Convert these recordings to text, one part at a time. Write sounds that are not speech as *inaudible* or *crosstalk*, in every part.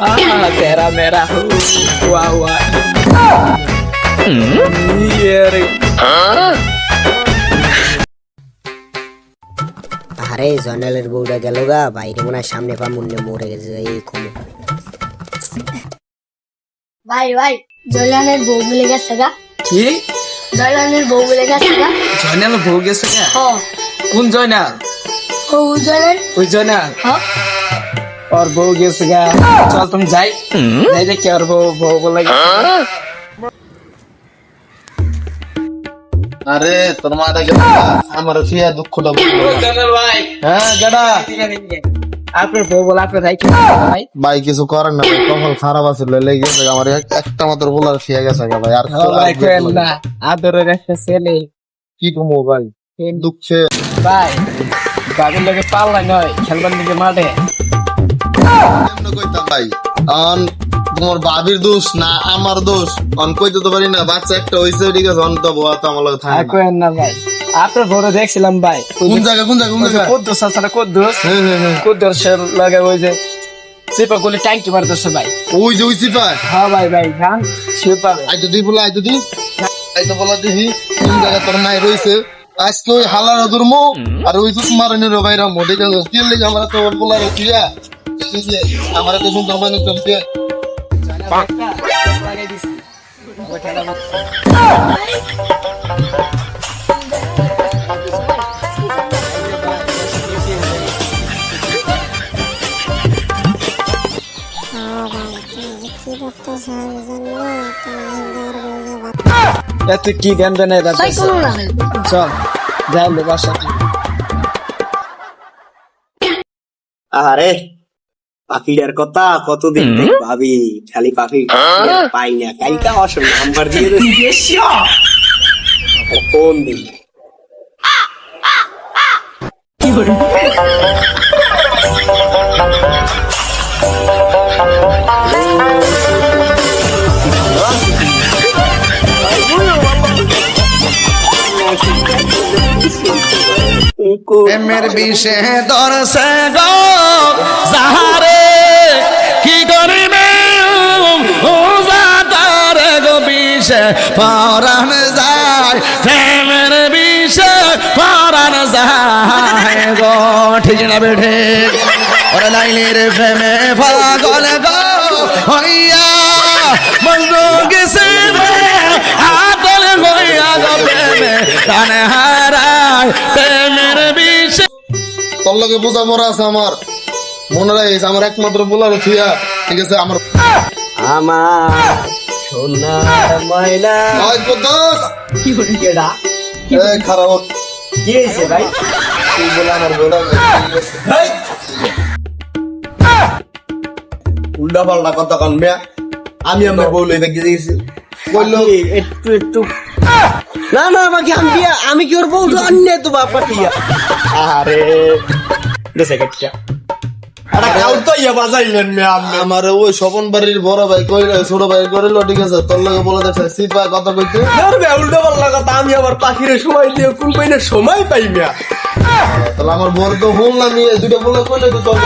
ah, *laughs* merah merah wah wah iya আরে জন্ডালের বউটা গেল গা বাইরে মনে সামনে পা মুন্নে মরে গেছে এই কমে। ভাই ভাই জয়লানের বউ বলে গেছে গা। কি? জয়লানের বউ বলে গেছে গা। জয়নাল বউ গেছে গা? কোন জয়নাল? ও জয়নাল। ওই জয়নাল। হ্যাঁ ওর বউ গেছে গা চল তুমি যাই যাই দেখি ওর বউ বউ বলে আরে তোর মাটা গেল আমার ফিয়া দুঃখ দাও ভাই হ্যাঁ গেডা আপনার বউ বলে আপনার ভাই ভাই ভাই কিছু করেন না কখন খারাপ আছে লইলে গেছে আমার একটা মাত্র বলার ফিয়া গেছে ভাই আর ভাই খেল না আদরের একটা ছেলে কি কমো ভাই দুঃখে ভাই বাবির লোকে পাল্লা নয় খেলবার দিকে মাঠে কইতাম ভাই অন তোমার বাবির দোষ না আমার দোষ? অন কইতে তো পারি না বাচ্চা একটা হইছে ঠিক আছে অন তো বয়া তো আমার লগে থাকে না। না ভাই। আপনার বড় দেখছিলাম ভাই কোন জায়গা কোন জায়গা কোন জায়গা? কুদ্দুস আছে না কুদ্দুস? হ্যাঁ হ্যাঁ হ্যাঁ। কুদ্দুসের লাগে ওই যে সিপা গুলি ট্যাঙ্কি মারতেছে ভাই। ওই যে ওই সিপাই হ্যাঁ ভাই ভাই খান সিপা আই তো বলা আই তো দি বলা দিহি কোন জায়গা তোর নাই রইছে। আজকে ওই হালার দুর্ম আর ওই তো তোমার নে রে মোটে গেল কি লাগে আমরা তো বলা রকিয়া আমরা তো শুনতে লাগাই দিছি এত কি দেন এরা তাই কোনো না চল যাই বাসা। আরে পাখিটার কথা কতদিন থেকে ভাবি খালি পাখি আর পাই না কালকে আসল নাম্বার দিয়ে কোন দিন? প্রেমের বিষে দরসে গো সাহারে কি করিবে? বিষে পরাণ যায়, প্রেমের বিষে পরাণ যায় গো। ঠিক না বেঠে? ওরে লাইনের প্রেমে পাগল গো হইয়া মজনু গেছে আতল হইয়া গো প্রেমে? কানে হারায় প্রেমের বিষে। তোর লগে বোঝা মরা আছে আমার। মনে রাখিস আমার একমাত্র বলার থিয়া ঠিক আছে আমার আমার সোনার ময়না আজ দোষ কেডা এই খারাপ কি হয়েছে ভাই? তুই বলে আমার বলা উল্টা পাল্টা কথা কন মিয়া। আমি আমার বউ গেছি। বলল একটু একটু। না না আমাকে আমি বিয়া আমি কি ওর বউ অন্য তো বাপা আরে। দেশে আমার ওই স্বপন বাড়ির বড় ভাই কইলে ছোট ভাই করিল ঠিক আছে তোর লগে বলে দেখছে সিপা কথা কইতে। উল্টো পাল্টা কথা আমি আবার পাখিরে সময় দিয়ে কোন কইনে সময় পাই মিয়া তাহলে আমার বড় তো ফোন না নিয়ে দুটো বলে কইলে তো চল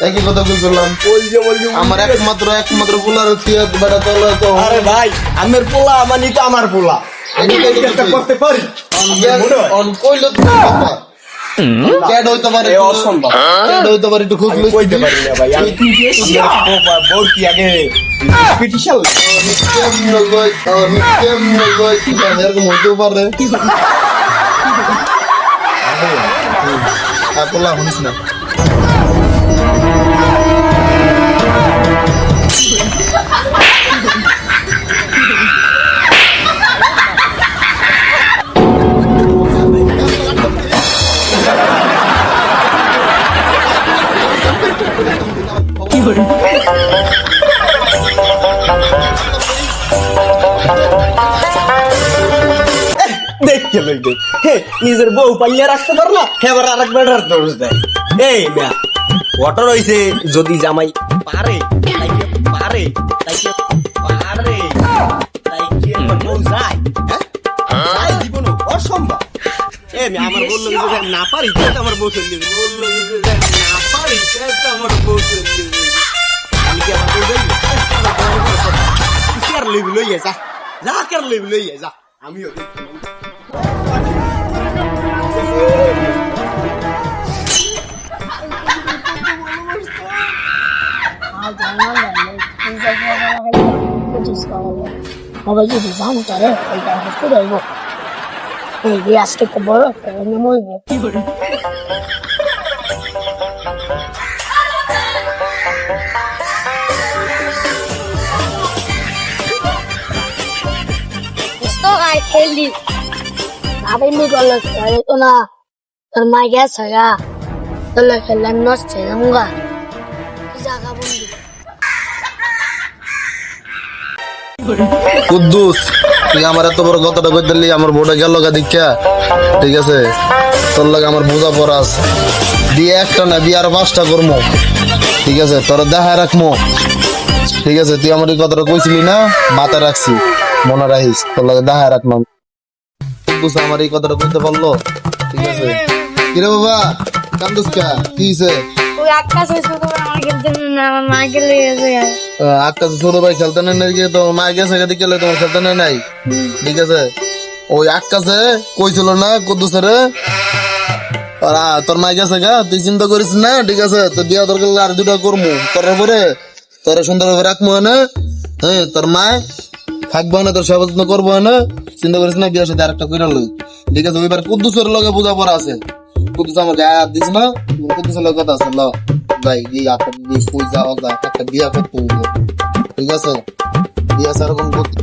একই। কথা কই করলাম আমার একমাত্র একমাত্র বেটা তোর তো আরে ভাই আমের পোলা মানি তো আমার পোলা। আমি করতে পারি? অন কইল তো ক্যাড হইতে পারে অসম্ভব। ক্যাড হইতে পারে একটু খুব কইতে পারি না ভাই আমি কি আগে পিটিশাল? কেমন আমি কেমন এরকম পারে। শুনিস না। দেখতে লইবে? হে, নিজের বউ রাখতে যদি জামাই পারে হ্যাঁ? আমার বলল না পারি বলল না পারি আমার বউ চলে আমি কি আমার বউ কি Ma io ti amo da te, hai dato tutto da io. E gli ha scritto buono per la mia moglie. Sto anche lì. এই যে আজকে তো বড় একটা মরবে Gusto ka খেলি Sabi mo ko lang kaya ko na Termaya saya Tala kailan nos ka Isa ka Kuddus, তুই আমার এত বড় কথাটা কই দিলি, আমার বউটা গেল গা দীক্ষা। ঠিক আছে? তোর লাগে আমার বোঝা পড়াস দিয়ে একটা না, বিয়ে আর পাঁচটা করব ঠিক আছে? তোর দেখায় রাখব ঠিক আছে? তুই আমার এই কথাটা কইছিলি না? মাথায় রাখছি। মনে রাখিস, তোর লাগে দেখায় রাখলাম। কুদ্দুস আমার এই কথাটা কইতে পারল? ঠিক আছে? কিরে বাবা? কান্দুস কা? কি হইছে? ওই আকাশ হয়েছে তো আমার খেলতে না আমার মা গেলে গেছে আকাশ ছোট ভাই খেলতে নেই নাকি তো মা গেছে গেছে গেলে তোমার খেলতে নেই? নাই ঠিক আছে? ওই আকাশে কইছিল না কুদ্দুসের? তোর মা গেছে গা? তুই চিন্তা করিস না ঠিক আছে? তো বিয়া দরকার আর দুটা করব করার পরে তোর সুন্দরভাবে রাখব না হ্যাঁ তোর মা থাকব না, তোর সেবা যত্ন করব না। চিন্তা করিস না, বিয়ার সাথে আরেকটা কইরা লই। ঠিক আছে, ওইবার কুদ্দুসের লগে বোঝা পড়া আছে। কুদ্দুস আমার গায়ে হাত দিস না কুদ্দুসের লগে কথা আছে, ল। ভাই এই হাতটা দিয়ে কই যাও একটা বিয়া করতে ঠিক আছে? বিয়া সেরকম করতে